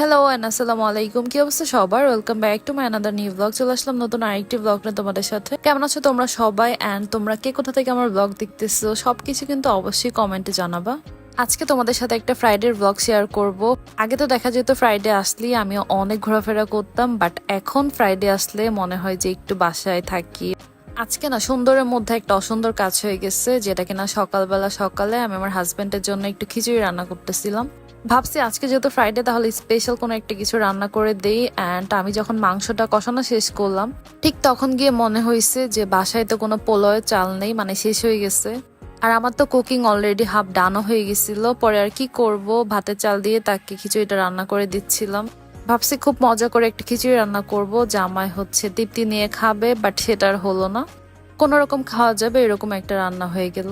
Hello and আসসালামু আলাইকুম কি অবস্থা সবার? Welcome back to my another new blog চলে আসলাম নতুন আরেকটি ব্লগ নিয়ে তোমাদের সাথে। কেমন আছো তোমরা সবাই? অ্যান্ড তোমরা কে কোথা থেকে আমার ব্লগ দেখতেছো? সবকিছু কিন্তু অবশ্যই কমেন্টে জানাবা। আজকে তোমাদের সাথে একটা ফ্রাইডের ব্লগ শেয়ার করব। আগে তো দেখা যেত ফ্রাইডে আসলেই আমি অনেক ঘোরাফেরা করতাম বাট এখন ফ্রাইডে আসলে মনে হয় যে একটু বাসায় থাকি। আজকে না সুন্দরের মধ্যে একটা অসুন্দর কাজ হয়ে গেছে, যেটা কিনা সকালবেলা সকালে আমি আমার হাজব্যান্ডের জন্য একটু খিচুড়ি রান্না করতেছিলাম। ভাবছি আজকে যেহেতু ফ্রাইডে তাহলে স্পেশাল কোনো একটা কিছু রান্না করে দেই অ্যান্ড আমি যখন মাংসটা কষানো শেষ করলাম, ঠিক তখন গিয়ে মনে হয়েছে যে বাসায় তো কোনো পোলয়ের চাল নেই মানে শেষ হয়ে গেছে। আর আমার তো কুকিং অলরেডি হাফ ডানও হয়ে গেছিল, পরে আর কি করব? ভাতের চাল দিয়ে তাকে খিচুড়িটা রান্না করে দিচ্ছিলাম। ভাবছি খুব মজা করে একটা খিচুড়ি রান্না করব, জামাই হচ্ছে তৃপ্তি নিয়ে খাবে বাট সেটা আর হলো না। কোনো রকম খাওয়া যাবে, এরকম একটা রান্না হয়ে গেল।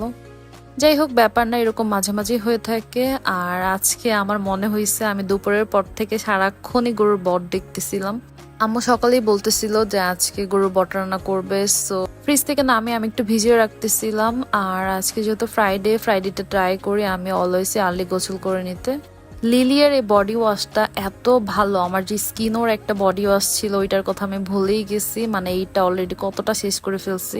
যাই হোক ব্যাপার না, এরকম মাঝে মাঝে হয়ে থাকে। আর আজকে আমার মনে হয়েছে আমি দুপুরের পর থেকে সারাক্ষণই গরুর বট দেখতেছিলাম। আম্মু সকালেই বলতেছিল যে, আজকে গরুর বট রান্না করবে। সো ফ্রিজ থেকে নামে আমি একটু ভিজিয়ে রাখতেছিলাম। আর আজকে যেহেতু ফ্রাইডে ফ্রাইডেটা ট্রাই করি, আমি অলওয়েজই আর্লি গোসল করে নিতে। লিলিয়ার এই বডি ওয়াশটা এত ভালো, আমার যে স্কিনোর একটা বডি ওয়াশ ছিল, ওইটার কথা আমি ভুলেই গেছি। মানে এইটা অলরেডি কতটা শেষ করে ফেলছি।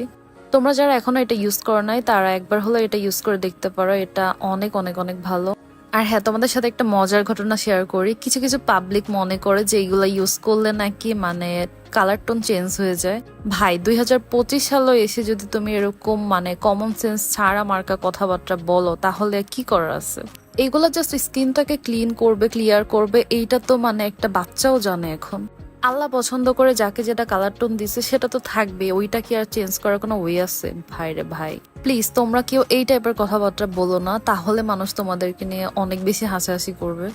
তোমরা যারা এখনও এটা ইউজ করো নাই, তারা একবার হলো এটা ইউজ করে দেখতে পারো। এটা অনেক অনেক অনেক ভালো। আর হ্যাঁ তোমাদের সাথে একটা মজার ঘটনা শেয়ার করি। কিছু কিছু পাবলিক মনে করে যে এইগুলো ইউজ করলে নাকি মানে কালার টোন চেঞ্জ হয়ে যায়। ভাই, দুই হাজার পঁচিশ সালে এসে যদি তুমি এরকম মানে কমন সেন্স ছাড়া মার্কা কথাবার্তা বলো, তাহলে কি করার আছে? এইগুলো জাস্ট স্কিনটাকে ক্লিন করবে ক্লিয়ার করবে, এইটা তো মানে একটা বাচ্চাও জানে এখন। আল্লাহ পছন্দ করে যাকে যেটা কালার টোন দিছে, সেটা তো থাকবে। ওইটা কি আর চেঞ্জ করার কোনো ওয়ে আছে? ভাই রে ভাই। প্লিজ তোমরা কেউ এই টাইপের কথাবার্তা বলো না, তাহলে মানুষ তোমাদেরকে নিয়ে অনেক বেশি হাসাহাসি করবে।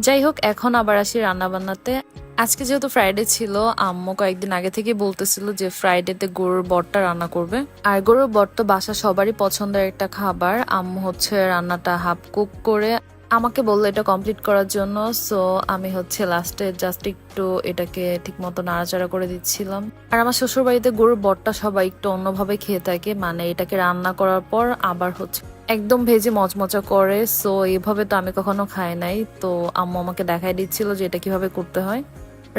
যাই হোক, এখন আবার আসি রান্না বান্নাতে আজকে যেহেতু ফ্রাইডে ছিল, আম্মু কয়েকদিন আগে থেকে বলতেছিল যে ফ্রাইডেতে গরুর বটটা রান্না করবে। আর গরুর বট তো বাসা সবারই পছন্দের একটা খাবার। আম্মু হচ্ছে রান্নাটা হাফ কুক করে আমাকে বলল এটা কমপ্লিট করার জন্য সো আমি হচ্ছে লাস্টে জাস্ট একটু এটাকে ঠিক মতো নাড়াচাড়া করে দিচ্ছিলাম। আর আমার শ্বশুর বাড়িতে গরুর বটটা সবাই একটু অন্যভাবে খেয়ে থাকে মানে এটাকে রান্না করার পর আবার হচ্ছে একদম ভেজে মচমচা করে সো এভাবে তো আমি কখনো খাই নাই। তো আম্মু আমাকে দেখাই দিচ্ছিল যে এটা কীভাবে করতে হয়।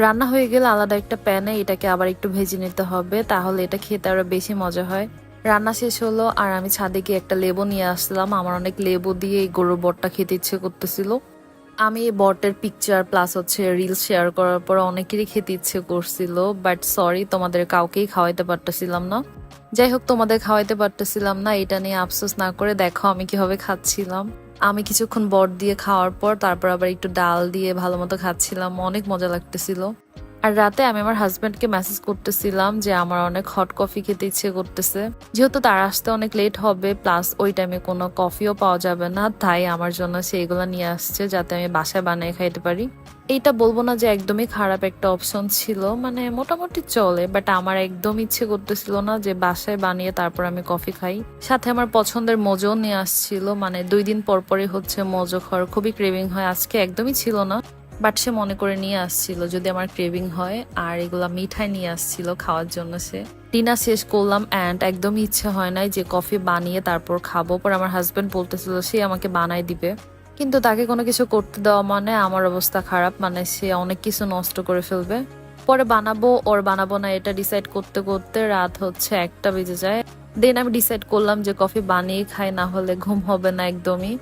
রান্না হয়ে গেলে আলাদা একটা প্যানে এটাকে আবার একটু ভেজে নিতে হবে, তাহলে এটা খেতে আরও বেশি মজা হয়। রান্না শেষ হলো আর আমি ছাদে গিয়ে একটা লেবু নিয়ে আসলাম। আমার অনেক লেবু দিয়ে এই গরুর বটটা খেতে ইচ্ছে করতেছিল। আমি এই বটের পিকচার প্লাস হচ্ছে রিলস শেয়ার করার পর অনেকেরই খেতে ইচ্ছে করছিল বাট সরি তোমাদের কাউকেই খাওয়াইতে পারতেছিলাম না। যাই হোক, তোমাদের খাওয়াইতে পারতেছিলাম না, এটা নিয়ে আফসোস না করে দেখো আমি কীভাবে খাচ্ছিলাম। আমি কিছুক্ষণ বট দিয়ে খাওয়ার পর তারপর আবার একটু ডাল দিয়ে ভালো মতো খাচ্ছিলাম, অনেক মজা লাগতেছিল। আর রাতে আমি আমার হাজব্যান্ডকে মেসেজ করতেছিলাম যে আমার অনেক হট কফি খেতে ইচ্ছে করতেছে। যেহেতু তার আসতে অনেক লেট হবে প্লাস ওই টাইমে কোনো কফিও পাওয়া যাবে না, তাই আমার জন্য সেইগুলো নিয়ে আসছে যাতে আমি বাসায় বানিয়ে খাইতে পারি। এইটা বলব না যে একদমই খারাপ একটা অপশন ছিল মানে মোটামুটি চলে বাট আমার একদম ইচ্ছে করতেছিল না যে বাসায় বানিয়ে তারপর আমি কফি খাই। সাথে আমার পছন্দের মোজো নিয়ে আসছিল মানে দুই দিন পর পরই হচ্ছে মোজো খাওয়ার, খুবই ক্রেভিং হয়, আজকে একদমই ছিল না। বাট সে মনে করে নিয়ে আসছিল যদি আমার ক্রেভিং হয়, আর এগুলা মিঠাই নিয়ে আসছিল খাওয়ার জন্য সে। ডিনার শেষ করলাম অ্যান্ড একদমই ইচ্ছে হয় নাই যে কফি বানিয়ে তারপর খাব। পর আমার হাজবেন্ড বলতেছিল, সে আমাকে বানাই দিবে। কিন্তু তাকে কোনো কিছু করতে দেওয়া মানে আমার অবস্থা খারাপ মানে সে অনেক কিছু নষ্ট করে ফেলবে। পরে বানাবো, ওর বানাবো না, এটা ডিসাইড করতে করতে রাত হচ্ছে একটা বেজে যায়। দেন আমি ডিসাইড করলাম যে কফি বানিয়ে খাই, না হলে ঘুম হবে না একদমই।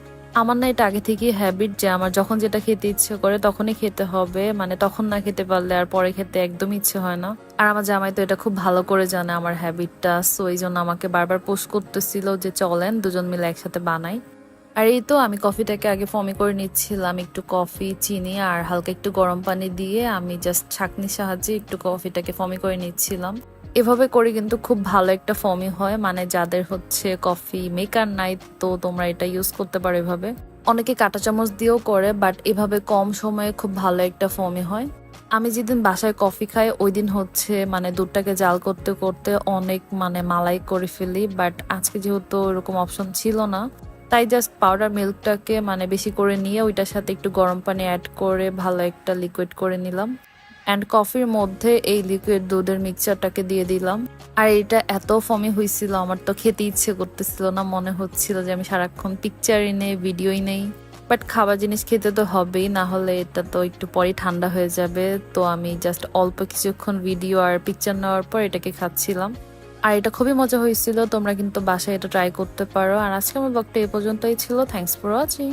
আমার না এটা আগে থেকেই হ্যাবিট যে আমার যখন যেটা খেতে ইচ্ছে করে তখনই খেতে হবে। মানে তখন না খেতে পারলে আর পরে খেতে একদম ইচ্ছে হয় না। আর আমার জামাই তো এটা খুব ভালো করে জানে আমার হ্যাবিটটা সো এই জন্য আমাকে বারবার পোস্ট করতেছিল যে চলেন দুজন মিলে একসাথে বানাই। আর এই তো আমি কফিটাকে আগে ফমি করে নিচ্ছিলাম একটু কফি চিনি আর হালকা একটু গরম পানি দিয়ে আমি জাস্ট ছাকনির সাহায্যে একটু কফিটাকে ফমি করে নিচ্ছিলাম। এভাবে করে কিন্তু খুব ভালো একটা ফমি হয়। মানে যাদের হচ্ছে কফি মেকার নাই, তো তোমরা এটা ইউজ করতে পারো এভাবে। অনেকে কাঁটা চামচ দিয়েও করে বাট এভাবে কম সময়ে খুব ভালো একটা ফমি হয়। আমি যেদিন বাসায় কফি খাই ওই দিন হচ্ছে মানে দুধটাকে জাল করতে করতে অনেক মানে মালাই করে ফেলি। বাট আজকে যেহেতু ওরকম অপশন ছিল না, তাই জাস্ট পাউডার মিল্কটাকে মানে বেশি করে নিয়ে ওইটার সাথে একটু গরম পানি অ্যাড করে ভালো একটা লিকুইড করে নিলাম। অ্যান্ড কফির মধ্যে এই লিকুইড দুধের মিক্সচারটাকে দিয়ে দিলাম। আর এটা এত ফমি হয়েছিল আমার তো খেতে ইচ্ছে করতেছিল না, মনে হচ্ছিল যে আমি সারাক্ষণ পিকচারই নেই ভিডিওই নেই। বাট খাবার জিনিস খেতে তো হবেই, না হলে এটা তো একটু পরেই ঠান্ডা হয়ে যাবে। তো আমি জাস্ট অল্প কিছুক্ষণ ভিডিও আর পিকচার নেওয়ার পর এটাকে খাচ্ছিলাম। আর এটা খুবই মজা হয়েছিল, তোমরা কিন্তু বাসায় এটা ট্রাই করতে পারো। আর আজকে আমার ব্লগটা এ পর্যন্তই ছিল। Thanks for watching